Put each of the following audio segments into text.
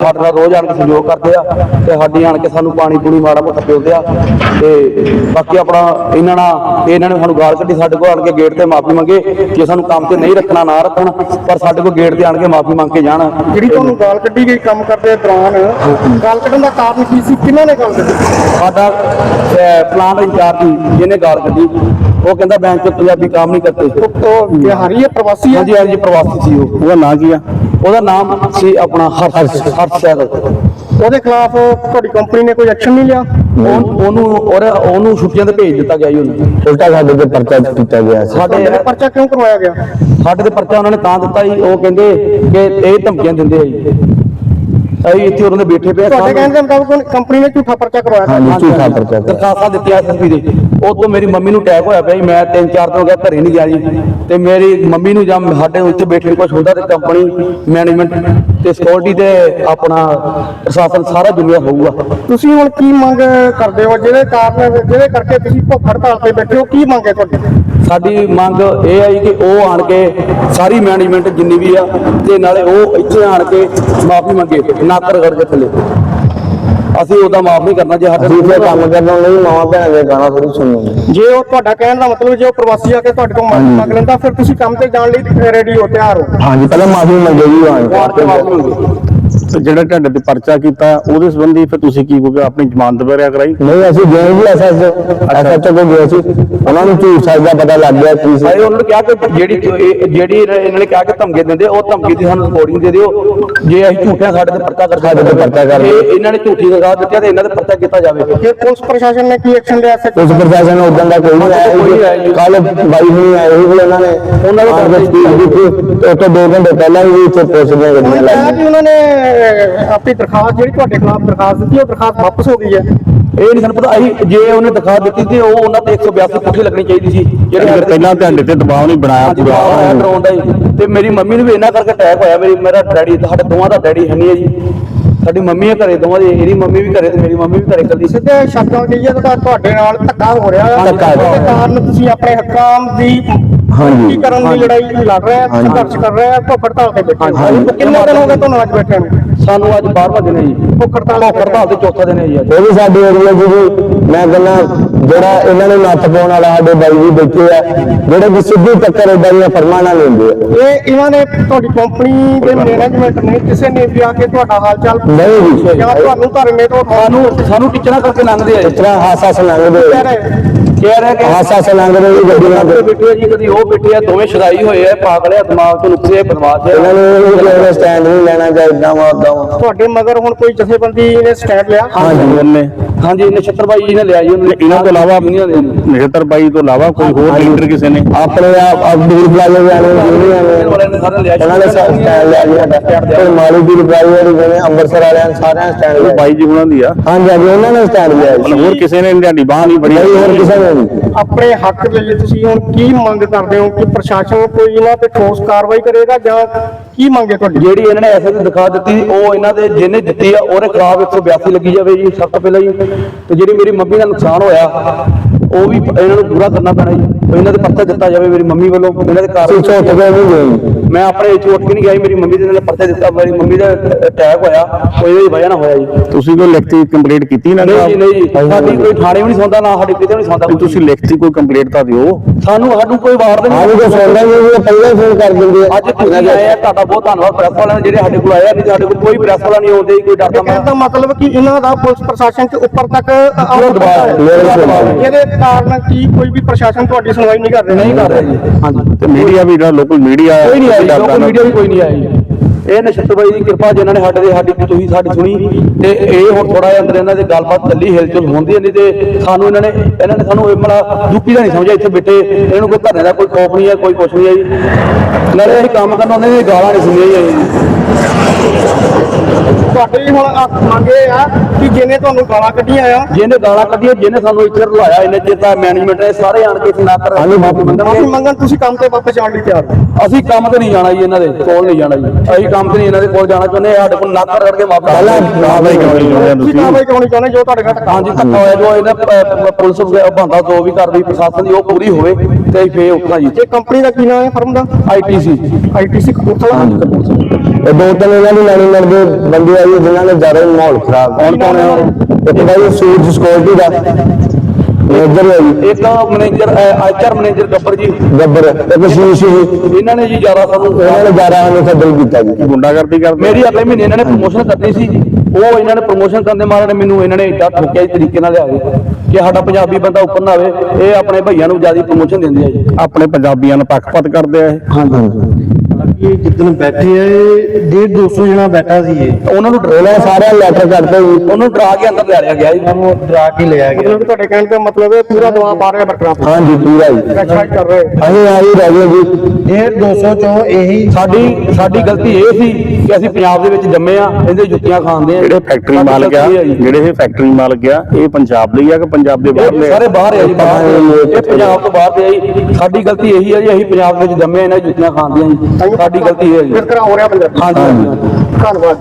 ਸਾਡੇ ਨਾਲ ਰੋਜ਼ ਆਣ ਕੇ ਸਹਿਯੋਗ ਕਰਦੇ ਆ ਤੇ ਸਾਡੀ ਆਣ ਕੇ ਸਾਨੂੰ ਪਾਣੀ ਪੂਣੀ ਮਾੜਾ ਮੋਟਾ ਪਿਉਂਦੇ ਆ ਤੇ ਬਾਕੀ ਆਪਣਾ ਇਹਨਾਂ ਨਾਲ ਇਹਨਾਂ ਨੇ ਸਾਨੂੰ ਗਾਲ ਕੱਢੀ ਸਾਡੇ ਕੋਲ ਆਣ ਕੇ ਗੇਟ ਤੇ ਮਾਫੀ ਮੰਗੇ ਜੇ ਸਾਨੂੰ ਕੰਮ ਤੇ ਨਹੀਂ ਰੱਖਣਾ ਨਾ ਰੱਖਣ ਪਰ ਸਾਡੇ ਕੋਲ ਗੇਟ ਤੇ ਆਣ ਕੇ ਮਾਫੀ ਮੰਗ ਕੇ ਜਾਣ। ਜਿਹੜੀ ਤੁਹਾਨੂੰ ਗਾਲ ਕੱਢੀ ਗਈ ਕੰਮ ਕਰਦੇ ਦੌਰਾਨ ਗਾਲ ਕੱਢਣ ਦਾ ਕਾਰਨ ਕੀ ਸੀ? ਕਿਹਨਾਂ ਨੇ ਗਾਲ ਕੱਢੀ? ਸਾਡਾ ਪਲਾਨ ਇੰਚਾਰਜ ਸੀ ਜਿਹਨੇ ਗਾਲ ਕੱਢੀ ਉਹ ਕਹਿੰਦਾ ਬੈਂਕ ਚ ਪੰਜਾਬੀ ਕੰਮ ਨਹੀਂ ਕਰਤੇ। ਉਹ ਬਿਹਾਰੀ ਹੈ ਪ੍ਰਵਾਸੀ ਹੈ? ਹਾਂਜੀ ਹਾਂਜੀ ਪ੍ਰਵਾਸੀ ਸੀ ਉਹ। ਉਹਦਾ ਨਾਂ ਕੀ ਆ? ਉਹਦਾ ਨਾਮ ਸੀ ਆਪਣਾ ਹਰਸ਼ ਹਰਸ਼ ਉਹਦੇ ਖਿਲਾਫ ਤੁਹਾਡੀ ਕੰਪਨੀ ਨੇ ਕੋਈ ਐਕਸ਼ਨ ਨਹੀਂ ਲਿਆ? ਉਹ- ਉਹਨੂੰ ਔਰ ਉਹਨੂੰ ਛੁੱਟੀਆਂ ਤੇ ਭੇਜ ਦਿੱਤਾ ਗਿਆ ਜੀ ਉਹਨੂੰ। ਉਲਟਾ ਸਾਡੇ ਤੇ ਪਰਚਾ ਕੀਤਾ ਗਿਆ ਸੀ। ਸਾਡੇ ਤੇ ਪਰਚਾ ਕਿਉਂ ਕਰਵਾਇਆ ਗਿਆ? ਸਾਡੇ ਤੇ ਪਰਚਾ ਉਹਨਾਂ ਨੇ ਤਾਂ ਦਿੱਤਾ ਜੀ ਉਹ ਕਹਿੰਦੇ ਕਿ ਇਹ ਧਮਕੀਆਂ ਦਿੰਦੇ ਆ ਜੀ। ਅਸੀਂ ਇੱਥੇ ਉਹਨਾਂ ਦੇ ਬੈਠੇ ਪਏ ਤੁਹਾਡੇ ਕਹਿਣ ਦੇ ਮੁਤਾਬਕ ਕੰਪਨੀ ਨੇ ਝੂਠਾ ਪਰਚਾ ਕਰਵਾਇਆ। ਹਾਂਜੀ ਝੂਠਾ ਪਰਚਾ। ਦਰਖਾਸਤਾਂ ਦਿੱਤੀਆਂ ਐਸਐਸਪੀ ਦੇ। ਉਹ ਤੋਂ ਮੇਰੀ ਮੰਮੀ ਨੂੰ ਅਟੈਕ ਹੋਇਆ ਪਿਆ ਜੀ ਮੈਂ ਤਿੰਨ ਚਾਰ ਦਿਨ ਹੋ ਗਿਆ ਘਰੇ ਨਹੀਂ ਗਿਆ ਜੀ। ਤੇ ਮੇਰੀ ਮੰਮੀ ਨੂੰ ਜਾਂ ਸਾਡੇ ਇੱਥੇ ਬੈਠੇ ਕੁਝ ਹੁੰਦਾ ਤੇ ਕੰਪਨੀ ਮੈਨੇਜਮੈਂਟ ਤੇ ਸਿਕਿਉਰਿਟੀ ਤੇ ਆਪਣਾ ਪ੍ਰਸ਼ਾਸਨ ਸਾਰਾ ਜੁੜਿਆ ਹੋਊਗਾ। ਤੁਸੀਂ ਹੁਣ ਕੀ ਮੰਗ ਕਰਦੇ ਹੋ? ਜਿਹਦੇ ਕਾਰਨ ਜਿਹਦੇ ਕਰਕੇ ਤੁਸੀਂ ਭੁੱਖ ਹੜਤਾਲ ਤੇ ਬੈਠੇ ਹੋ ਕੀ ਮੰਗ ਹੈ ਤੁਹਾਡੀ? ਸਾਡੀ ਮੰਗ ਇਹ ਜੀ ਕਿ ਉਹ ਆਣ ਕੇ ਸਾਰੀ ਮੈਨੇਜਮੈਂਟ ਜਿੰਨੀ ਵੀ ਆ ਤੇ ਨਾਲੇ ਉਹ ਇੱਥੇ ਆਣ ਕੇ ਮਾਫੀ ਮੰਗੇ ਨੱਕ ਰਗੜ ਕੇ ਥੱਲੇ। ਅਸੀਂ ਉਹਦਾ ਮਾਫ ਨਹੀਂ ਕਰਨਾ ਜੇ ਸਾਡੇ ਅਸੀਂ ਇੱਥੇ ਕੰਮ ਕਰਨ ਲਈ ਮਾਵਾਂ ਭੈਣਾਂ ਦੇ ਗਾਣਾ ਥੋੜੀ ਸੁਣਨੀ ਜੇ ਉਹ ਤੁਹਾਡਾ ਕਹਿਣ ਦਾ ਮਤਲਬ ਜੇ ਉਹ ਪ੍ਰਵਾਸੀ ਆ ਕੇ ਤੁਹਾਡੇ ਤੋਂ ਮਾਫੀ ਮੰਗ ਲੈਂਦਾ ਫਿਰ ਤੁਸੀਂ ਕੰਮ ਤੇ ਜਾਣ ਲਈ ਰੈਡੀ ਹੋ ਤਿਆਰ ਹੋ। ਹਾਂਜੀ ਪਹਿਲਾਂ ਮਾਫੀ ਮੰਗੇ ਜੀ ਕੇ ਤੇ ਜਿਹੜਾ ਤੁਹਾਡੇ ਤੇ ਪਰਚਾ ਕੀਤਾ ਉਹਦੇ ਸੰਬੰਧੀ ਫਿਰ ਤੁਸੀਂ ਕੀ ਕਹੋਗੇ? ਆਪਣੀ ਜ਼ਮਾਨਤ ਵਗੈਰਾ ਕਰਾਈ? ਨਹੀਂ ਅਸੀਂ ਗਏ ਜੀ ਐਸਐਸ ਐਸਐਚ ਕੋ ਗਏ ਸੀ। ਉਹਨਾਂ ਨੂੰ ਝੂਠ ਸੱਚ ਦਾ ਪਤਾ ਲੱਗ ਗਿਆ ਕੀ ਸੀ। ਭਾਈ ਉਹਨਾਂ ਨੇ ਕਿਹਾ ਕਿ ਜਿਹੜੀ ਜਿਹੜੀ ਇਹਨਾਂ ਨੇ ਕਿਹਾ ਕਿ ਧਮਕੀ ਦਿੰਦੇ ਉਹ ਧਮਕੀ ਦੀ ਸਾਨੂੰ ਰਿਕਾਰਡਿੰਗ ਦੇ ਦਿਓ। ਜੇ ਅਸੀਂ ਝੂਠਿਆਂ ਸਾਡੇ ਤੇ ਪਰਚਾ ਕਰ ਸਾਡੇ ਤੇ ਪਰਚਾ ਕਰ ਇਹਨਾਂ ਨੇ ਝੂਠੀ ਦਰਗਾਹ ਦਿੱਤੀ ਤੇ ਇਹਨਾਂ ਤੇ ਪਰਚਾ ਕੀਤਾ ਜਾਵੇ। ਫਿਰ ਪੁਲਿਸ ਪ੍ਰਸ਼ਾਸਨ ਨੇ ਕੀ ਐਕਸ਼ਨ ਲਿਆ ਸਰ ਉਸ ਪ੍ਰਸ਼ਾਸਨ ਉਦੋਂ ਦਾ ਕੋਈ ਨਹੀਂ ਆਇਆ। ਕੱਲ ਬਾਈ ਨਹੀਂ ਆਏ ਵੀ ਉਹਨਾਂ ਨੇ। ਉਹਨਾਂ ਦੇ ਕੇ ਤੇ ਉਹ ਤੋਂ 2 ਘੰਟੇ ਪਹਿਲਾਂ ਵੀ ਇੱਥੇ ਪੁਲਿਸ ਦੀਆਂ ਗੱਡੀਆਂ ਲਾਈਆਂ। ਕਿ ਉਹਨਾਂ ਨੇ ਆਪਣੀ ਦਰਖਾਸਤ ਜਿਹੜੀ ਤੁਹਾਡੇ ਖਿਲਾਫ ਦਰਖਾਸਤ ਦਿੱਤੀ ਉਹ ਦਰਖਾਸਤ ਵਾਪਸ ਹੋ ਗਈ ਹੈ। ਇਹ ਨਹੀਂ ਸਾਨੂੰ ਪਤਾ ਅਸੀਂ ਜੇ ਉਹਨੇ ਦਿਖਾ ਦਿੱਤੀ ਤੇ ਉਹ ਉਹਨਾਂ ਤੇ 182 ਪੁੱਠੀ ਲੱਗਣੀ ਚਾਹੀਦੀ ਸੀ ਜਿਹੜੇ ਪਹਿਲਾਂ ਤੁਹਾਡੇ ਤੇ ਦਬਾਅ ਨਹੀਂ ਬਣਾਇਆ ਪੂਰਾ। ਡਰਾਉਣ ਦਾ ਹੀ। ਤੇ ਮੇਰੀ ਮੰਮੀ ਨੂੰ ਵੀ ਇਹਨਾਂ ਕਰਕੇ ਅਟੈਕ ਹੋਇਆ ਮੇਰੀ ਮੇਰਾ ਡੈਡੀ ਸਾਡੇ ਦੋਵਾਂ ਦਾ ਡੈਡੀ ਹੈ ਨਹੀਂ ਹੈ ਜੀ। ਸਾਡੀ ਮੰਮੀ ਹੈ ਘਰੇ ਦੋਵਾਂ ਦੀ ਇਹਦੀ ਮੰਮੀ ਵੀ ਘਰੇ ਤੇ ਮੇਰੀ ਮੰਮੀ ਵੀ ਘਰੇ ਕੱਲੀ ਸੀ। ਸਿੱਧੇ ਸ਼ਬਦਾਂ ਕਹੀਏ ਤਾਂ ਤੁਹਾਡੇ ਨਾਲ ਧੱਕਾ ਹੋ ਰਿਹਾ ਹੈ ਧੱਕਾ ਕਾਰਨ ਤੁਸੀਂ ਆਪਣੇ ਹੱਕਾਂ ਦੀ ਹਾਂਜੀ। ਕਰਨ ਦੀ ਲੜਾਈ ਲੜ ਰਹੇ ਆ। ਸੰਘਰਸ਼ ਕਰ ਰਹੇ ਆ ਭੁੱਖ ਹੜਤਾਲ ਤੇ ਬੈਠੇ। ਕਿੰਨੇ ਦਿਨ ਹੋ ਗਏ ਤੁਹਾਨੂੰ ਅੱਜ ਬੈਠੇ ਨੂੰ ਸਾਨੂੰ ਅੱਜ 12ਵਾਂ ਦਿਨ ਹੈ ਜੀ ਭੁੱਖ ਹੜਤਾਲ ਤੇ ਚੌਥਾ ਦਿਨ ਹੈ ਜੀ। ਅੱਜ ਉਹ ਵੀ ਸਾਡੇ ਏਰੀਆ ਜੀ ਮੈਂ ਕਹਿੰਦਾ ਜਿਹੜਾ ਇਹਨਾਂ ਨੂੰ ਨੱਥ ਪਾਉਣ ਵਾਲਾ ਸਾਡੇ ਬਾਈ ਵੀ ਬੈਠੇ ਆ ਜਿਹੜੇ ਵੀ ਸਿੱਧੀ ਟੱਕਰ ਏਦਾਂ ਦੀਆਂ ਫਰਮਾਂ ਨਾਲ ਲੈਂਦੇ ਆ। ਇਹ ਇਹਨਾਂ ਨੇ ਤੁਹਾਡੀ ਕੰਪਨੀ ਦੇ ਮੈਨੇਜਮੈਂਟ ਨੇ ਕਿਸੇ ਨੇ ਵੀ ਆ ਕੇ ਤੁਹਾਡਾ ਹਾਲ ਚਾਲ ਨਹੀਂ ਜੀ। ਜਾਂ ਤੁਹਾਨੂੰ ਧਰਨੇ ਤੋਂ ਸਾਨੂੰ ਸਾਨੂੰ ਟੀਚਰਾਂ ਕਰਕੇ ਲੰਘਦੇ ਆ ਇਸ ਤਰ੍ਹਾਂ ਹਾਸਾ ਸਲੰਗਦੇ ਕਹਿ ਰਹੇ ਕਹਿ ਰਹੇ ਕਿ ਹਾਸਾ ਸਲੰਗਦੇ ਜੀ ਗੱਡੀਆਂ ਬੈਠੇ ਆ ਜੀ ਕਦੀ ਉਹ ਬੈਠੇ ਆ ਦੋਵੇਂ ਸ਼ਦਾਈ ਹੋਏ ਆ ਪਾਗਲ ਆ ਦਿਮਾਗ ਤੋਂ ਨੁਕਸੇ ਬਦਮਾਸ਼ ਇਹਨਾਂ ਆ ਨੂੰ ਇਹ ਸਟੈਂਡ ਨਹੀਂ ਲੈਣਾ ਚਾਹੀਦਾ ਵਾ ਉਦਾਂ ਤੁਹਾਡੇ ਮਗਰ ਹੁਣ ਕੋਈ ਜਥੇਬੰਦੀ ਨੇ ਸਟੈਂਡ ਲਿਆ? ਹਾਂਜੀ ਉਹਨੇ। ਹਾਂਜੀ ਨਛੱਤਰ ਭਾਈ ਜੀ ਨੇ ਲਿਆ ਜੀ ਉਹਨੇ। ਇਹਨਾਂ ਤੋਂ ਇਲਾਵਾ। ਨਛੱਤਰ ਬਾਈ ਤੋਂ ਇਲਾਵਾ ਕੋਈ ਹੋਰ ਲੀਡਰ ਕਿਸੇ ਨੇ? ਆਪਣੇ ਆਪ ਅਬਦੁਲ ਪਲਾਜ਼ੇ ਵਾਲੇ ਲਿਆ ਉਹਨਾਂ ਨੇ ਸਟੈਂਡ ਲਿਆ ਜੀ। ਤੇ ਮਾਲੀ ਦੀ ਰਿਪਲਾਈ ਵਾਲੀ ਜਿਵੇਂ ਅੰਮ੍ਰਿਤਸਰ ਵਾਲਿਆਂ ਸਾਰਿਆਂ ਸਟੈਂਡ ਲਿਆ ਬਾਈ ਜੀ ਉਹਨਾਂ ਦੀ ਆ। ਹਾਂਜੀ ਹਾਂਜੀ ਉਹਨਾਂ ਨੇ ਸਟੈਂਡ ਲਿਆ ਜੀ। ਹੋਰ ਕਿਸੇ ਨੇ ਤੁਹਾਡੀ ਬਾਹ ਨਹੀਂ ਨਹੀਂ ਹੋਰ ਕਿਸੇ ਨੇ ਨਹੀਂ। ਆਪਣੇ ਹੱਕ ਦੇ ਲਈ ਤੁਸੀਂ ਹੁਣ ਕੀ ਮੰਗ ਕਰਦੇ ਹੋ ਕਿ ਪ੍ਰਸ਼ਾਸਨ ਕੋਈ ਇਹਨਾਂ ਤੇ ਠੋਸ ਕਾਰਵਾਈ ਕਰੇਗਾ ਜਾਂ ਕੀ ਮੰਗੇ ਤੁਹਾਡੀ? ਜਿਹੜੀ ਇਹਨਾਂ ਨੇ ਐਸੇ ਦਿਖਾ ਦਿੱਤੀ ਉਹ ਇਹਨਾਂ ਦੇ ਜਿਹਨੇ ਦਿੱਤੀ ਆ ਉਹਦੇ ਖਿਲਾਫ 182 ਲੱਗੀ ਜਾਵੇ ਜੀ ਸਭ ਤੋਂ ਪਹਿਲਾਂ ਜੀ। ਤੇ ਜਿਹੜੀ ਮੇਰੀ ਮੰਮੀ ਦਾ ਨੁਕਸਾਨ ਹੋਇਆ ਉਹ ਵੀ ਇਹਨਾਂ ਨੂੰ ਪੂਰਾ ਕਰਨਾ ਪੈਣਾ ਜੀ। ਉਹ ਇਹਨਾਂ ਦੇ ਪਰਚਾ ਦਿੱਤਾ ਜਾਵੇ ਮੇਰੀ ਮੰਮੀ ਵੱਲੋਂ ਇਹਨਾਂ ਦੇ ਕਾਰਨ ਝੁੱਕ ਕੇ ਨਹੀਂ ਗਏ ਮੈਂ ਆਪਣੇ ਇੱਥੇ ਉੱਠ ਕੇ ਨਹੀਂ ਗਿਆ ਜੀ, ਮੇਰੀ ਮੰਮੀ ਦੇ ਨਾਲ ਪਰਚਾ ਦਿੱਤਾ ਮੇਰੀ ਮੰਮੀ ਦਾ ਅਟੈਕ ਹੋਇਆ ਉਹ ਇਹਦੀ ਵਜ੍ਹਾ ਨਾਲ ਹੋਇਆ ਜੀ। ਤੁਸੀਂ ਕੋਈ ਲਿਖਤੀ ਕੰਪਲੀਟ ਕੀਤੀ ਨਾ ਨਹੀਂ ਜੀ ਨਹੀਂ ਜੀ ਸਾਡੀ ਕੋਈ ਥਾਣੇ ਵੀ ਨਹੀਂ ਸੌਂਦਾ ਨਾ ਸਾਡੇ ਕਿਤੇ ਵੀ ਨਹੀਂ ਸੌਂਦਾ ਤੁਸੀਂ ਲਿਖਤੀ ਕੋਈ ਕੰਪਲੀਟ ਤਾਂ ਦਿਓ। ਸਾਨੂੰ ਸਾਨੂੰ ਕੋਈ ਵਾਰ ਦੇ ਨਹੀਂ ਜੀ ਇਹ ਪਹਿਲਾਂ ਹੀ ਫੋਨ ਕਰ ਦਿੰਦੇ ਆ। ਅੱਜ ਤੁਸੀਂ ਆਏ ਆ ਤੁਹਾਡਾ ਬਹੁਤ ਧੰਨਵਾਦ ਪ੍ਰੈਸ ਵਾਲਿਆਂ ਦਾ ਜਿਹੜੇ ਸਾਡੇ ਕੋਲ ਆਏ ਆ ਨਹੀਂ ਸਾਡੇ ਕੋਲ ਕੋਈ ਪ੍ਰੈਸ ਵਾਲਾ ਨਹੀਂ ਆਉਂਦੇ ਕੋਈ ਡਰਦਾ ਕਹਿਣ ਦਾ ਮਤਲਬ ਕਿ ਇਹਨਾਂ ਦਾ ਪੁਲਿਸ ਪ੍ਰਸ਼ਾਸਨ ਤੇ ਉੱਪਰ ਤੱਕ ਆਉਣ ਦਬਾਅ ਹੈ। ਪੂਰਾ ਦਬਾਅ। ਹੈ। ਇਹਦੇ ਕਾਰਨ ਕੀ ਕੋਈ ਵੀ ਪ੍ਰਸ਼ਾਸਨ ਤੁਹਾਡੀ ਸੁਣਵਾਈ ਨਹੀਂ ਕਰ ਰਿਹਾ? ਨਹੀਂ ਕਰ ਰਹੇ ਜੀ। ਹਾਂਜੀ ਤੇ ਮੀਡੀਆ ਵੀ ਜਿਹੜਾ ਲੋਕਲ ਮੀਡੀਆ ਕੋਈ ਨਹੀਂ ਆਈ ਲੋਕਲ ਮੀਡੀਆ ਵੀ ਕੋਈ ਨਹੀਂ ਆਈ। ਇਹ ਨਛੱਤਰ ਬਾਈ ਦੀ ਕਿਰਪਾ ਜਿਨ੍ਹਾਂ ਨੇ ਸਾਡੇ ਦੇ ਸਾਡੀ ਤੁਸੀਂ ਸਾਡੀ ਸੁਣੀ। ਤੇ ਇਹ ਹੁਣ ਥੋੜਾ ਜਿਹਾ ਅੰਦਰ ਇਹਨਾਂ ਦੇ ਗੱਲਬਾਤ ਚੱਲੀ ਹਿਲਚੁਲ ਹੁੰਦੀ ਹੈ ਨਹੀਂ ਤੇ ਸਾਨੂੰ ਇਹਨਾਂ ਨੇ ਇਹਨਾਂ ਨੇ ਸਾਨੂੰ ਇਹ ਮਲਾ ਯੂਪੀ ਦਾ ਨਹੀਂ ਸਮਝਿਆ ਇੱਥੇ ਬੈਠੇ ਇਹਨਾਂ ਕੋਈ ਧਰਨੇ ਦਾ ਕੋਈ ਖੌਫ ਨਹੀਂ ਹੈ ਕੋਈ ਕੁਛ ਨਹੀਂ ਹੈ ਜੀ। ਨਾਲੇ ਅਸੀਂ ਕੰਮ ਕਰਨ ਆਉਂਦੇ ਨੇ ਗਾਲਾਂ ਨਹੀਂ ਸੁਣੀਆਂ ਜੀ ਤੁਹਾਡੀ ਹੁਣ ਆਹ ਮੰਗ ਇਹ ਆ ਕਿ ਜਿਹਨੇ ਤੁਹਾਨੂੰ ਗਾਲਾਂ ਕੱਢੀਆਂ ਆ ਜਿਹਨੇ ਗਾਲਾਂ ਕੱਢੀਆਂ ਜਿਹਨੇ ਸਾਨੂੰ ਇੱਥੇ ਰਲਾਇਆ ਇਹਨੇ ਜਿੱਤਾ ਮੈਨੇਜਮੈਂਟ ਨੇ ਸਾਰੇ ਆਣ ਕੇ ਨਾ ਕਰ ਹਾਂਜੀ, ਮਾਫ਼ੀ ਮਾਫੀ ਮੰਗਣਗੇ ਮੰਗਣ ਤੁਸੀਂ ਕੰਮ ਤੇ ਵਾਪਸ ਜਾਣ ਲਈ ਤਿਆਰ ਹੋ। ਅਸੀਂ ਕੰਮ ਤੇ ਨਹੀਂ ਜਾਣਾ ਜੀ ਇਹਨਾਂ ਦੇ ਕੋਲ ਨਹੀਂ ਜਾਣਾ ਜੀ। ਅਸੀਂ ਕੰਮ ਤੇ ਨਹੀਂ ਇਹਨਾਂ ਦੇ ਕੋਲ ਜਾਣਾ ਚਾਹੁੰਦੇ ਹਾਂ, ਸਾਡੇ ਕੋਲ ਨੱਕ ਰਗੜ ਕੇ ਮਾਫ ਕਾਰਵਾਈ ਕਰਾਉਣੀ ਚਾਹੁੰਦੇ ਆ ਤੁਸੀਂ ਤੁਸੀਂ। ਕਾਰਵਾਈ ਕਰਾਉਣੀ ਚਾਹੁੰਦੇ ਜੋ ਤੁਹਾਡੇ ਘਰ ਹਾਂਜੀ ਧੱਕਾ ਹੋਇਆ ਜੋ ਇਹਨਾਂ ਪ- ਪ- ਪੁਲਿਸ ਵਗੈਰਾ ਬੰਦਾ ਜੋ ਵੀ ਕਰਦੀ ਪ੍ਰਸ਼ਾਸਨ ਦੀ ਉਹ ਪੂਰੀ ਹੋਵੇ ਤੇ ਅਸੀਂ ਫੇਰ ਉੱਠਣਾ ਜੀ। ਇਹ ਕੰਪਨੀ ਦਾ ਕੀ ਨਾਮ ਹੈ ਫਰਮ ਦਾ? ITC ITC Kapurthala. ਇਹ ਦੋ ਤਿੰਨ ਇਹਨਾਂ ਦੀ ਲੈਣੀ ਲੜਦੇ ਬੰਦੇ ਜੀ ਜਿਨ੍ਹਾਂ ਨੇ ਜ਼ਿਆਦਾ ਹੀ ਮਾਹੌਲ ਖਰਾਬ ਕੌਣ ਕੌਣ ਹੈ? ਇੱਕ ਬਾਈ ਸੂਰਜ ਸਕਿਉਰਟੀ ਦਾ ਮੈਨੇਜਰ ਹੈ ਜੀ। ਇੱਕ ਮੈਨੇਜਰ ਆਈਚਆਰ ਮੈਨੇਜਰ ਗੱਬਰ ਜੀ। ਗੱਬਰ ਇੱਕ ਸ਼ੀਸ਼ ਜੀ ਇਹਨਾਂ ਨੇ ਜੀ ਜ਼ਿਆਦਾ ਸਾਨੂੰ ਇਹਨਾਂ ਨੇ ਜ਼ਿਆਦਾ ਸਾਨੂੰ ਖੱਜਲ ਕੀਤਾ ਜੀ। ਗੁੰਡਾਗਰਦੀ ਕਰਦੇ ਮੇਰੀ ਅਗਲੇ ਮਹੀਨੇ ਇਹਨਾਂ ਨੇ ਪ੍ਰੋਮੋਸ਼ਨ ਕਰਨੀ ਸੀ ਉਹ ਇਹਨਾਂ ਨੇ ਪ੍ਰੋਮੋਸ਼ਨ ਕਰਨ ਦੇ ਮਾਰੇ ਮੈਨੂੰ ਇਹਨਾਂ ਨੇ ਏਡਾ ਠੋਕਿਆ ਇਸ ਤਰੀਕੇ ਨਾਲ ਲਿਆ ਕੇ ਕਿ ਸਾਡਾ ਪੰਜਾਬੀ ਬੰਦਾ ਉੱਪਰ ਨਾ ਆਵੇ ਇਹ ਆਪਣੇ ਭਈਆਂ ਨੂੰ ਜ਼ਿਆਦਾ ਪ੍ਰੋਮੋਸ਼ਨ ਦਿੰਦੇ ਆ ਜੀ। ਆਪਣੇ ਪੰਜਾਬੀਆਂ ਨੂੰ ਪੱਖਪਾਤ ਕਰਦੇ ਆ ਇਹ। ਹਾਂਜੀ ਇਹ ਜਿੱਦਣ ਬੈਠੇ ਆ ਇਹ 1.5 200 ਜਣਾ ਬੈਠਾ ਸੀ ਇਹ। ਉਹਨਾਂ ਨੂੰ ਡਰਾ- ਉਹਨਾਂ ਸਾਰੇ ਲੈਟਰ ਕੱਢਦੇ ਜੀ। ਉਹਨੂੰ ਡਰਾ ਕੇ ਅੰਦਰ ਲਿਆ ਗਿਆ ਜੀ। ਡਰਾ ਕੇ ਲਿਆ ਗਿਆ। ਤੁਹਾਡੇ ਕਹਿਣ ਦਾ ਮਤਲਬ ਹੈ ਪੂਰਾ ਦਬਾਅ ਪਾ ਰਹੇ ਬਰਕਰਾਰ ਹਾਂਜੀ ਪੂਰਾ ਜੀ ਅੱਛਾ ਕਰ ਰਹੇ। ਅਸੀਂ ਆਹੀ ਰਹਿ ਗਏ ਜੀ। 1.5 200 ਚੋਂ ਇਹੀ ਸਾਡੀ ਸਾਡੀ ਗਲਤੀ ਇਹ ਸੀ ਕਿ ਅਸੀਂ ਪੰਜਾਬ ਦੇ ਵਿੱਚ ਜੰਮੇ ਆ ਇਹਦੇ ਜੁੱਤੀਆਂ ਖਾਂਦੇ ਆ। ਜਿਹੜੇ ਫੈਕਟਰੀ ਮਾਲਕ ਆ। ਜਿਹੜੇ ਇਹ ਫੈਕਟਰੀ ਮਾਲਕ ਆ ਇਹ ਪੰਜਾਬ ਦੇ ਆ ਕਿ ਪੰਜਾਬ ਦੇ ਬਾਹਰਲੇ ਆ? ਸਾਰੇ ਬਾਹਰ ਆ ਜੀ ਬਾਹਰ ਇਹ ਪੰਜਾਬ ਤੋਂ ਬਾਹਰ ਤੇ ਆ ਜੀ। ਸਾਡੀ ਗਲਤੀ ਇਹੀ ਹੈ ਜੀ ਅਸੀਂ ਪੰਜਾਬ ਵਿੱਚ ਜੰਮੇ ਆ, ਇਹਨਾਂ ਦੀ ਜੁੱਤੀਆਂ ਖਾਂਦੇ ਆ ਜੀ। ਸਾਡੀ ਗਲਤੀ ਇਹ ਹੈ ਜੀ। ਫਿਰ ਕਰਾ ਹੋ ਰਿਹਾ ਪੰਜਾਬੀ ਹਾਂਜੀ ਧੰਨਵਾਦ।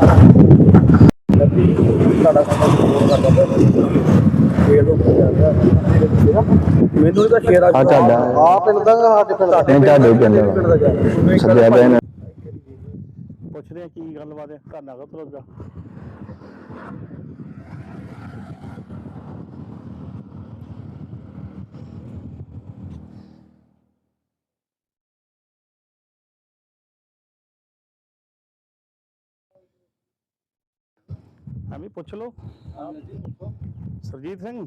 ਮੈਨੂੰ ਇਹਦਾ ਸ਼ੇਰ ਆ। ਤੁਹਾਡਾ ਆ ਪਿੰਡ ਦਾ ਸਾਡੇ ਪਿੰਡ ਦਾ। ਨਹੀਂ ਤੁਹਾਡੇ ਪਿੰਡ ਦਾ ਸੱਜਿਆ ਬੈਨ ਪੁੱਛਦੇ ਆ ਕੀ ਗੱਲਬਾਤ ਹੈ ਪੁੱਛ ਲਓ। ਸਰਜੀਤ ਸਿੰਘ?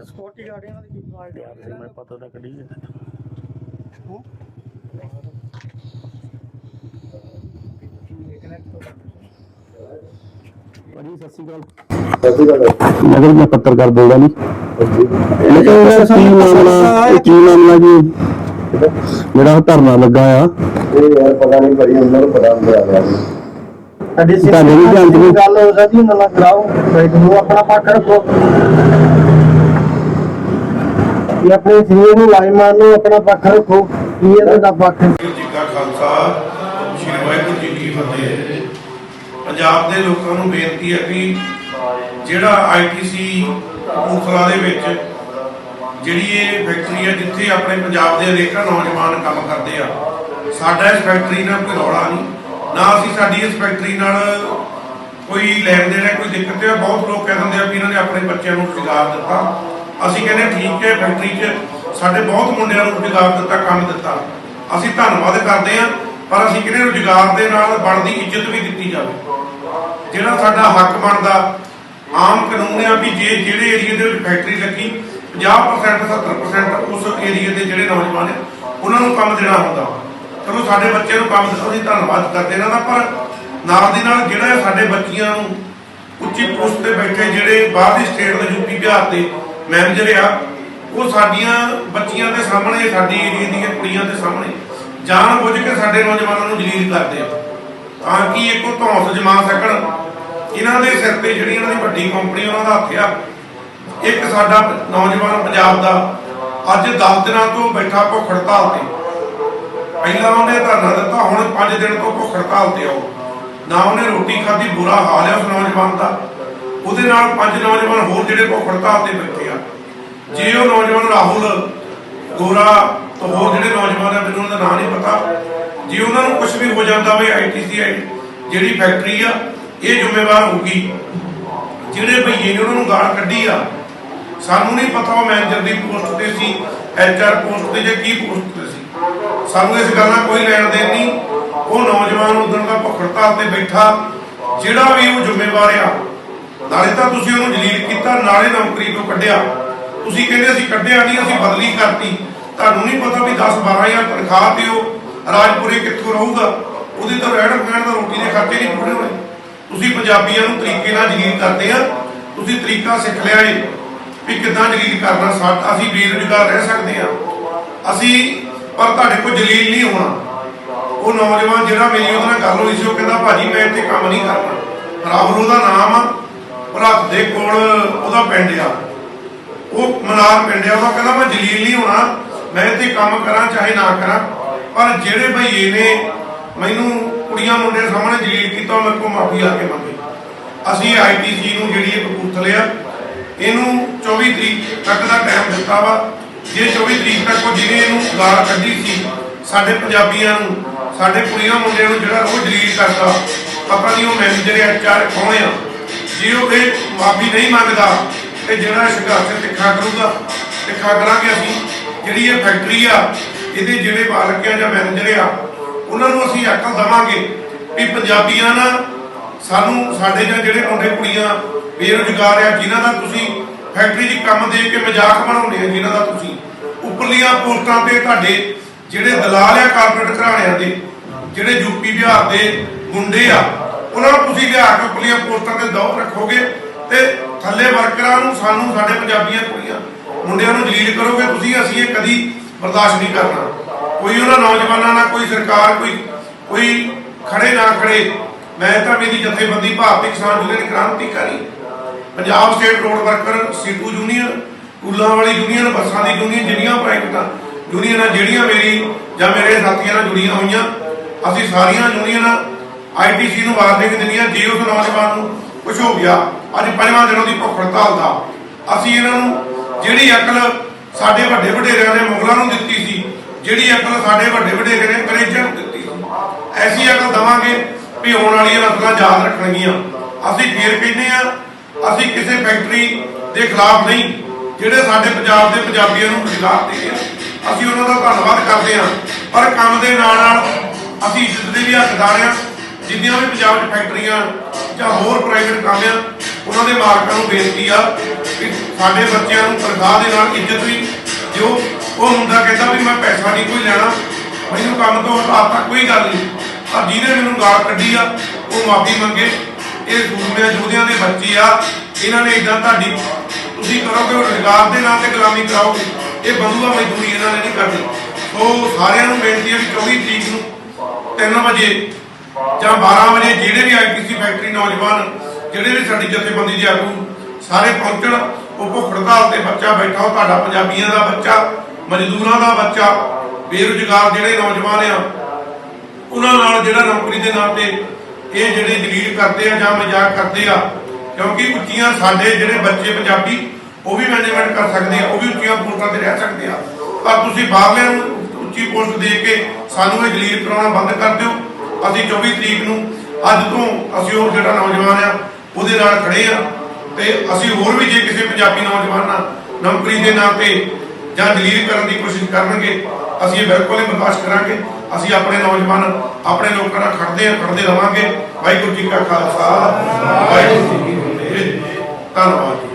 ਸਕਿਉਰਟੀ ਗਾਰਡ ਇਹਨਾਂ ਦੀ ਕੀ ਯਾਰ ਫਿਰ ਮੈਂ ਪਤਾ ਤਾਂ ਕਰੀ ਹੈ। ਭਾਜੀ ਸਤਿ ਸ਼੍ਰੀ ਅਕਾਲ। ਮੈਂ ਪੱਤਰਕਾਰ ਬੋਲਦਾ ਨਹੀਂ ਮੈਂ ਕਿਹਾ ਇਹਦਾ ਕੀ ਮਾਮਲਾ ਇਹ ਕੀ ਮਾਮਲਾ ਜੀ? ਜਿਹੜਾ ਧਰਨਾ ਲੱਗਾ ਆ। ਇਹ ਯਾਰ ਪਤਾ ਨਹੀਂ ਭਾਈ ਉਹਨਾਂ ਨੂੰ ਪਤਾ ਹੁੰਦਾ ਆ ਸਾਡੇ ਤੁਹਾਡੇ ਵੀ ਧਿਆਨ ਚ ਨਹੀਂ? ਗੱਲ ਹੋ ਸਕਦੀ ਉਹਨਾਂ ਨਾਲ ਕਰਾਓ। ਨੂੰ ਆਪਣਾ ਪੱਖ ਰੱਖੋ। ਇਹ ਆਪਣੇ ਸੀਨੀਅਰ ਨੂੰ ਲਾਈਮਾਨ ਨੂੰ ਆਪਣਾ ਪੱਖ ਰੱਖੋ। ਕੀ ਹੈ ਤੁਹਾਡਾ ਪੱਖ ਵਾਹਿਗੁਰੂ ਜੀ ਕਾ ਖਾਲਸਾ ਸ੍ਰੀ ਵਾਹਿਗੁਰੂ ਜੀ ਕੀ ਫਤਿਹ। ਪੰਜਾਬ ਦੇ ਲੋਕਾਂ ਨੂੰ ਬੇਨਤੀ ਹੈ ਕਿ ਜਿਹੜਾ ਆਈਟੀਸੀ ਕਪੂਰਥਲਾ ਦੇ ਵਿੱਚ ਜਿਹੜੀ ਇਹ ਫੈਕਟਰੀ ਹੈ ਜਿੱਥੇ ਆਪਣੇ ਪੰਜਾਬ ਦੇ ਅਨੇਕਾਂ ਨੌਜਵਾਨ ਕੰਮ ਕਰਦੇ ਆ ਸਾਡਾ ਇਸ ਫੈਕਟਰੀ ਨਾਲ ਕੋਈ ਰੌਲਾ ਨਹੀਂ। ਨਾ ਅਸੀਂ ਸਾਡੀ ਇਸ ਫੈਕਟਰੀ ਨਾਲ ਕੋਈ ਲੈਣ ਦੇਣ ਹੈ, ਕੋਈ ਦਿੱਕਤ ਹੈ। ਬਹੁਤ ਲੋਕ ਕਹਿ ਦਿੰਦੇ ਆ ਵੀ ਇਹਨਾਂ ਨੇ ਆਪਣੇ ਬੱਚਿਆਂ ਨੂੰ ਰੁਜ਼ਗਾਰ ਦਿੱਤਾ। ਅਸੀਂ ਕਹਿੰਦੇ ਠੀਕ ਹੈ, ਫੈਕਟਰੀ 'ਚ ਸਾਡੇ ਬਹੁਤ ਮੁੰਡਿਆਂ ਨੂੰ ਰੁਜ਼ਗਾਰ ਦਿੱਤਾ, ਕੰਮ ਦਿੱਤਾ। ਅਸੀਂ ਧੰਨਵਾਦ ਕਰਦੇ ਹਾਂ, ਪਰ ਅਸੀਂ ਕਹਿੰਦੇ ਰੁਜ਼ਗਾਰ ਦੇ ਨਾਲ ਬਣਦੀ ਇੱਜ਼ਤ ਵੀ ਦਿੱਤੀ ਜਾਵੇ। ਜਿਹੜਾ ਸਾਡਾ ਹੱਕ ਬਣਦਾ, ਆਮ ਕਾਨੂੰਨ ਆ ਵੀ ਜੇ ਜਿਹੜੇ ਏਰੀਆ ਦੇ ਵਿੱਚ ਫੈਕਟਰੀ ਲੱਗੀ 50% 70% ਉਸ ਏਰੀਆ ਦੇ ਜਿਹੜੇ ਨੌਜਵਾਨ ਆ ਉਹਨਾਂ ਨੂੰ ਕੰਮ ਦੇਣਾ ਹੁੰਦਾ। ਚਲੋ ਸਾਡੇ ਬੱਚਿਆਂ ਨੂੰ ਕੰਮ ਦਿੱਤਾ ਅਸੀਂ ਧੰਨਵਾਦ ਕਰਦੇ ਇਹਨਾਂ ਦਾ, ਪਰ ਨਾਲ ਦੀ ਨਾਲ ਜਿਹੜਾ ਸਾਡੇ ਬੱਚਿਆਂ ਨੂੰ ਉੱਚੀ ਪੋਸਟ ਤੇ ਬੈਠੇ ਜਿਹੜੇ ਬਾਹਰ ਦੀ ਸਟੇਟ ਦੇ ਯੂਪੀ, ਬਿਹਾਰ ਦੇ ਮੈਨੇਜਰ ਆ, ਉਹ ਸਾਡੀਆਂ ਬੱਚੀਆਂ ਦੇ ਸਾਹਮਣੇ, ਸਾਡੀ ਏਰੀਆ ਦੀਆਂ ਕੁੜੀਆਂ ਦੇ ਸਾਹਮਣੇ ਜਾਣ ਬੁੱਝ ਕੇ ਸਾਡੇ ਨੌਜਵਾਨਾਂ ਨੂੰ ਜਲੀਲ ਕਰਦੇ ਆ। ਤਾਂ ਕਿ ਇੱਕ ਉਹ ਧੌਂਸ ਜਮਾ ਸਕਣ। ਇਹਨਾਂ ਦੇ ਸਿਰ ਤੇ ਜਿਹੜੀ ਇਹਨਾਂ ਦੀ ਵੱਡੀ ਕੰਪਨੀ ਉਹਨਾਂ ਦਾ ਹੱਥ ਆ। ਇੱਕ ਸਾਡਾ ਨੌਜਵਾਨ ਪੰਜਾਬ ਦਾ ਅੱਜ 10 ਦਿਨਾਂ ਤੋਂ ਬੈਠਾ ਭੁੱਖ ਹੜਤਾਲ ਤੇ। ਪਹਿਲਾਂ ਉਹਨੇ ਧਰਨਾ ਦਿੱਤਾ, ਹੁਣ 5 ਦਿਨ ਤੋਂ ਭੁੱਖ ਹੜਤਾਲ ਤੇ ਆਓ ਨਾ ਉਹਨੇ ਰੋਟੀ ਖਾਧੀ, ਬੁਰਾ ਹਾਲ ਹੈ ਉਸ ਨੌਜਵਾਨ ਦਾ। ਉਹਦੇ ਨਾਲ ਪੰਜ ਨੌਜਵਾਨ ਹੋਰ ਜਿਹੜੇ ਭੁੱਖ ਹੜਤਾਲ ਤੇ ਬੈਠੇ ਆ। ਜੇ ਉਹ ਨੌਜਵਾਨ ਰਾਹੁਲ, ਗੋਰਾ ਤੋਂ ਹੋਰ ਜਿਹੜੇ ਨੌਜਵਾਨ ਆ, ਮੈਨੂੰ ਉਹਨਾਂ ਦਾ ਨਾਂ ਨਹੀਂ ਪਤਾ। ਜੇ ਉਹਨਾਂ ਨੂੰ ਕੁਝ ਵੀ ਹੋ ਜਾਂਦਾ ਹੋਵੇ ਆਈਟੀਸੀ ਜਿਹੜੀ ਫੈਕਟਰੀ ਆ, ਇਹ ਜ਼ਿੰਮੇਵਾਰ ਹੋਊਗੀ। ਜਿਹੜੇ ਭਈਏ ਨੇ ਉਹਨਾਂ ਨੂੰ ਗਾਲ ਕੱਢੀ ਆ। ਸਾਨੂੰ ਨਹੀਂ ਪਤਾ ਉਹ ਮੈਨੇਜਰ ਦੀ ਪੋਸਟ ਤੇ ਸੀ ਐਚਆਰ ਪੋਸਟ ਤੇ ਜਾਂ ਕੀ ਪੋਸਟ ਤੇ ਸੀ। ਸਾਨੂੰ ਇਸ ਗੱਲ ਨਾਲ ਕੋਈ ਲੈਣ ਦੇਣ ਨਹੀਂ। ਉਹ ਨੌਜਵਾਨ ਉਦੋਂ ਦਾ ਭੁੱਖ ਤੇ ਬੈਠਾ, ਜਿਹੜਾ ਵੀ ਉਹ ਜ਼ਿੰਮੇਵਾਰ ਆ। ਨਾਲੇ ਤਾਂ ਤੁਸੀਂ ਉਹਨੂੰ ਜਲੀਲ ਕੀਤਾ, ਨਾਲੇ ਨੌਕਰੀ ਤੋਂ ਕੱਢਿਆ। ਤੁਸੀਂ ਕਹਿੰਦੇ ਅਸੀਂ ਕੱਢਿਆ ਨਹੀਂ, ਅਸੀਂ ਬਦਲੀ ਕਰਤੀ। ਤੁਹਾਨੂੰ ਨਹੀਂ ਪਤਾ ਵੀ 10 12000 ਤਨਖਾਹ ਤੇ ਰਾਜਪੁਰੇ ਕਿੱਥੋਂ ਰਹੂਗਾ। ਉਹਦੀ ਤਾਂ ਰਹਿਣ ਖਾਣ ਦਾ ਰੋਟੀ ਦੇ ਖਰਚੇ ਨਹੀਂ ਪੂਰੇ ਹੋਣੇ। ਤੁਸੀਂ ਪੰਜਾਬੀਆਂ ਨੂੰ ਤਰੀਕੇ ਨਾਲ ਜਲੀਲ ਕਰਦੇ ਆ। ਤੁਸੀਂ ਤਰੀਕਾ ਸਿੱਖ ਲਿਆ ਏ ਵੀ ਕਿੱਦਾਂ ਜਲੀਲ ਕਰਨਾ ਅਸੀਂ ਬੇਰੁਜ਼ਗਾਰ ਰਹਿ ਸਕਦੇ ਆ। ਅਸੀਂ ਪਰ ਤੁਹਾਡੇ ਕੋਲ ਜਲੀਲ ਨਹੀਂ ਹੋਣਾ। ਉਹ ਨੌਜਵਾਨ ਜਿਹੜਾ ਮੇਰੀ ਉਹਦੇ ਨਾਲ ਗੱਲ ਹੋਈ ਸੀ, ਉਹ ਕਹਿੰਦਾ, ਭਾਜੀ, ਮੈਂ ਇੱਥੇ ਕੰਮ ਨਹੀਂ ਕਰਨਾ। ਰਾਹੁਲ ਉਹਦਾ ਨਾਮ ਆ। ਭਰਤ ਦੇ ਕੋਲ ਉਹਦਾ ਪਿੰਡ ਆ। ਉਹ ਮਨਾਰ ਪਿੰਡ ਆ। ਉਹਦਾ ਕਹਿੰਦਾ, ਮੈਂ ਜਲੀਲ ਨਹੀਂ ਹੋਣਾ। ਮੈਂ ਇੱਥੇ ਕੰਮ ਕਰਾਂ, ਚਾਹੇ ਨਾ ਕਰਾਂ। ਪਰ ਜਿਹੜੇ ਭਈਏ ਨੇ, ਮੈਨੂੰ ਕੁੜੀਆਂ ਮੁੰਡੇ ਸਾਹਮਣੇ ਜਲੀਲ ਕੀਤਾ ਮੇਰੇ ਕੋਲ ਮਾਫੀ ਆ ਕੇ ਮੰਗੇ। ਅਸੀਂ ਆਈਟੀਸੀ ਨੂੰ ਜਿਹੜੀ ਇਹ ਕਪੂਰਥਲੇ ਆ, ਇਹਨੂੰ 24 ਤਰੀਕ ਤੱਕ ਦਾ ਟਾਈਮ ਦਿੱਤਾ ਵਾ। ਜੇ 24 ਤਰੀਕ ਤੱਕ ਉਹ ਜਿਹਨੇ ਇਹਨੂੰ ਗਾਲ ਕੱਢੀ ਸੀ, ਸਾਡੇ ਪੰਜਾਬੀਆਂ ਨੂੰ, ਸਾਡੇ ਕੁੜੀਆਂ ਮੁੰਡਿਆਂ ਨੂੰ ਜਿਹੜਾ ਉਹ ਡਿਲੀਟ ਕਰਦਾ ਪਤਾ ਨਹੀਂ ਉਹ ਮੈਨੇਜਰ ਆ ਚਾਰ ਕੌਣ ਆ। ਜੇ ਉਹ ਇਹ ਮਾਫੀ ਨਹੀਂ ਮੰਗਦਾ, ਤੇ ਜਿਹੜਾ ਸੰਘਰਸ਼ ਤਿੱਖਾ ਕਰੂਗਾ, ਤਿੱਖਾ ਕਰਾਂਗੇ ਅਸੀਂ। ਜਿਹੜੀ ਇਹ ਫੈਕਟਰੀ ਆ, ਇਹਦੇ ਜਿਹੜੇ ਮਾਲਕ ਆ ਜਾਂ ਮੈਨੇਜਰ ਆ, ਉਹਨਾਂ ਨੂੰ ਅਸੀਂ ਅਕਲ ਦਵਾਂਗੇ ਵੀ ਪੰਜਾਬੀਆਂ ਨਾਲ ਸਾਨੂੰ, ਸਾਡੇ ਜਾਂ ਜਿਹੜੇ ਮੁੰਡੇ ਕੁੜੀਆਂ ਬੇਰੁਜ਼ਗਾਰ ਆ, ਜਿਨ੍ਹਾਂ ਦਾ ਤੁਸੀਂ ਫੈਕਟਰੀ 'ਚ ਕੰਮ ਦੇ ਕੇ ਮਜ਼ਾਕ ਬਣਾਉਂਦੇ ਆ ਜਿਨ੍ਹਾਂ ਦਾ ਤੁਸੀਂ। ਉੱਪਰਲੀਆਂ ਪੋਸਟਾਂ ਤੇ ਤੁਹਾਡੇ ਜਿਹੜੇ ਦਲਾਲ ਆ ਕਾਰਪੋਰੇਟ ਘਰਾਣਿਆਂ ਦੇ, ਜਿਹੜੇ ਯੂਪੀ ਬਿਹਾਰ ਦੇ ਮੁੰਡੇ ਆ, ਉਹਨਾਂ ਨੂੰ ਤੁਸੀਂ ਲਿਆ ਕੇ ਉੱਪਰਲੀਆਂ ਪੋਸਟਾਂ ਤੇ ਦੌਰ ਰੱਖੋਗੇ ਤੇ ਥੱਲੇ ਵਰਕਰਾਂ ਨੂੰ ਸਾਨੂੰ, ਸਾਡੇ ਪੰਜਾਬੀਆਂ ਕੁੜੀਆਂ, ਮੁੰਡਿਆਂ ਨੂੰ ਜਲੀਲ ਕਰੋਗੇ ਤੁਸੀਂ, ਅਸੀਂ ਇਹ ਕਦੀ ਬਰਦਾਸ਼ਤ ਨਹੀਂ ਕਰਨਾ। ਕੋਈ ਉਹਨਾਂ ਨੌਜਵਾਨਾਂ ਨਾਲ ਕੋਈ ਸਰਕਾਰ, ਕੋਈ ਕੋਈ ਖੜੇ ਨਾ ਖੜੇ। ਮੈਂ ਤਾਂ ਮੇਰੀ ਜਥੇਬੰਦੀ Bharti Kisan union Krantikari Punjab state road worker CITU union ਕੁੱਲਾਂ ਵਾਲੀ ਯੂਨੀਅਨ ਬੱਸਾਂ ਦੀ ਯੂਨੀਅਨ ਜਿਹੜੀਆਂ ਪ੍ਰਾਈਵੇਟਾਂ ਯੂਨੀਅਨਾਂ ਜਿਹੜੀਆਂ ਮੇਰੀ ਜਾਂ ਮੇਰੇ ਸਾਥੀਆਂ ਨਾਲ ਜੁੜੀਆਂ ਹੋਈਆਂ, ਅਸੀਂ ਸਾਰੀਆਂ ਯੂਨੀਅਨਾਂ ਆਈਟੀਸੀ ਨੂੰ ਵਾਰਨਿੰਗ ਦਿੰਦੀਆਂ ਜੇ ਉਸ ਨੌਜਵਾਨ ਨੂੰ ਕੁਝ ਹੋ ਗਿਆ, ਅੱਜ ਪੰਜਵਾਂ ਦਿਨ ਉਹਦੀ ਭੁੱਖ ਹੜਤਾਲ ਦਾ। ਅਸੀਂ ਇਹਨਾਂ ਨੂੰ ਜਿਹੜੀ ਅਕਲ ਸਾਡੇ ਵੱਡੇ ਵਡੇਰਿਆਂ ਨੇ ਮੁਗਲਾਂ ਨੂੰ ਦਿੱਤੀ ਸੀ, ਜਿਹੜੀ ਅਕਲ ਸਾਡੇ ਵੱਡੇ ਵਡੇਰੇ ਨੇ ਅੰਗਰੇਜ਼ਾਂ ਨੂੰ ਦਿੱਤੀ ਸੀ। ਐਸੀ ਅਕਲ ਦਵਾਂਗੇ ਵੀ ਆਉਣ ਵਾਲੀਆਂ ਨਸਲਾਂ ਯਾਦ ਰੱਖਣਗੀਆਂ। ਅਸੀਂ ਫੇਰ ਕਹਿੰਦੇ ਆ ਅਸੀਂ ਕਿਸੇ ਫੈਕਟਰੀ ਦੇ ਖਿਲਾਫ ਨਹੀਂ, ਜਿਹੜੇ ਸਾਡੇ ਪੰਜਾਬ ਦੇ ਪੰਜਾਬੀਆਂ ਨੂੰ ਰੁਜ਼ਗਾਰ ਦੇ ਅਸੀਂ ਉਹਨਾਂ ਦਾ ਧੰਨਵਾਦ ਕਰਦੇ ਹਾਂ। ਪਰ ਕੰਮ ਦੇ ਨਾਲ ਨਾਲ ਅਸੀਂ ਇੱਜ਼ਤ ਦੇ ਵੀ ਹੱਕਦਾਰ ਹਾਂ ਜਿੰਨੀਆਂ ਵੀ ਪੰਜਾਬ 'ਚ ਫੈਕਟਰੀਆਂ ਜਾਂ ਹੋਰ ਪ੍ਰਾਈਵੇਟ ਕੰਮ ਆ, ਉਹਨਾਂ ਦੇ ਮਾਲਕਾਂ ਨੂੰ ਬੇਨਤੀ ਆ ਕਿ ਸਾਡੇ ਬੱਚਿਆਂ ਨੂੰ ਤਨਖਾਹ ਦੇ ਨਾਲ ਇੱਜ਼ਤ ਵੀ ਦਿਓ। ਉਹ ਮੁੰਡਾ ਕਹਿੰਦਾ ਵੀ ਮੈਂ ਪੈਸਾ ਨਹੀਂ ਕੋਈ ਲੈਣਾ। ਮੈਨੂੰ ਕੰਮ ਤੋਂ ਹਟਾ ਤਾ ਕੋਈ ਗੱਲ ਨਹੀਂ। ਪਰ ਜਿਹਨੇ ਮੈਨੂੰ ਗਾਲ ਕੱਢੀ ਆ, ਉਹ ਮਾਫੀ ਮੰਗੇ। ਇਹ ਸੂਰਮਿਆਂ ਯੋਧਿਆਂ ਦੇ ਬੱਚੇ ਆ, ਇਹਨਾਂ ਨੇ ਇਦਾਂ ਤੁਹਾਡੀ, ਤੁਸੀਂ ਕਰੋਗੇ ਉਹ ਰੁਜ਼ਗਾਰ ਦੇ ਨਾਂ ਤੇ ਗੁਲਾਮੀ ਕਰਾਓਗੇ। ਇਹ ਬੰਦੂਆ ਮਜ਼ਦੂਰੀ ਇਹਨਾਂ ਨੇ ਨਹੀਂ ਕਰਨੀ। ਸੋ ਸਾਰਿਆਂ ਨੂੰ ਬੇਨਤੀ ਹੈ ਕਿ 24 ਤਰੀਕ ਨੂੰ 3 ਵਜੇ ਜਾਂ 12 ਵਜੇ ਜਿਹੜੇ ਵੀ ਆਈਟੀਸੀ ਫੈਕਟਰੀ ਨੌਜਵਾਨ, ਜਿਹੜੇ ਵੀ ਸਾਡੀ ਜਥੇਬੰਦੀ ਦੇ ਆਗੂ, ਸਾਰੇ ਪਹੁੰਚਣ, ਉਹ ਭੁੱਖ ਹੜਤਾਲ ਤੇ ਬੱਚਾ ਬੈਠਾ, ਉਹ ਤੁਹਾਡਾ ਪੰਜਾਬੀਆਂ ਦਾ ਬੱਚਾ, ਮਜ਼ਦੂਰਾਂ ਦਾ ਬੱਚਾ, ਬੇਰੁਜ਼ਗਾਰ ਜਿਹੜੇ ਨੌਜਵਾਨ ਆ, ਉਹਨਾਂ ਨਾਲ ਜਿਹੜਾ ਨੌਕਰੀ ਦੇ ਨਾਂ ਤੇ ਇਹ ਜਿਹੜੇ ਦਲੀਲ ਕਰਦੇ ਆ ਜਾਂ ਮਜ਼ਾਕ ਕਰਦੇ ਆ, ਕਿਉਂਕਿ ਉੱਚੀਆਂ ਸਾਡੇ ਜਿਹੜੇ ਬੱਚੇ ਪੰਜਾਬੀ, ਉਹ ਵੀ ਮੈਨੇਜਮੈਂਟ ਕਰ ਸਕਦੇ ਆ, ਉਹ ਵੀ ਉੱਚੀਆਂ ਪੋਸਟਾਂ ਤੇ ਰਹਿ ਸਕਦੇ ਆ। ਪਰ ਤੁਸੀਂ ਬਾਹਰਲਿਆਂ ਨੂੰ ਉੱਚੀ ਪੋਸਟ ਦੇ ਕੇ ਸਾਨੂੰ ਇਹ ਦਲੀਲ ਕਰਾਉਣਾ ਬੰਦ ਕਰ ਦਿਓ। ਅਸੀਂ 24 ਤਰੀਕ ਨੂੰ ਅੱਜ ਤੋਂ ਅਸੀਂ ਉਹ ਜਿਹੜਾ ਨੌਜਵਾਨ ਆ, ਉਹਦੇ ਨਾਲ ਖੜੇ ਆ। ਤੇ ਅਸੀਂ ਹੋਰ ਵੀ ਜੇ ਕਿਸੇ ਪੰਜਾਬੀ ਨੌਜਵਾਨ ਨਾਲ ਨੌਕਰੀ ਦੇ ਨਾਂ ਤੇ ਜਾਂ ਦਲੀਲ ਕਰਨ ਦੀ ਕੋਸ਼ਿਸ਼ ਕਰਨਗੇ, ਅਸੀਂ ਇਹ ਬਿਲਕੁਲ ਹੀ ਬਰਦਾਸ਼ਤ ਕਰਾਂਗੇ। ਅਸੀਂ ਆਪਣੇ ਨੌਜਵਾਨ, ਆਪਣੇ ਲੋਕਾਂ ਨਾਲ ਖੜਦੇ ਆ ਖੜਦੇ ਰਵਾਂਗੇ। ਵਾਹਿਗੁਰੂ ਜੀ ਕਾ ਖਾਲਸਾ, ਵਾਹਿਗੁਰੂ ਜੀ ਕੀ ਫਤਿਹ। ਧੰਨਵਾਦ ਜੀ।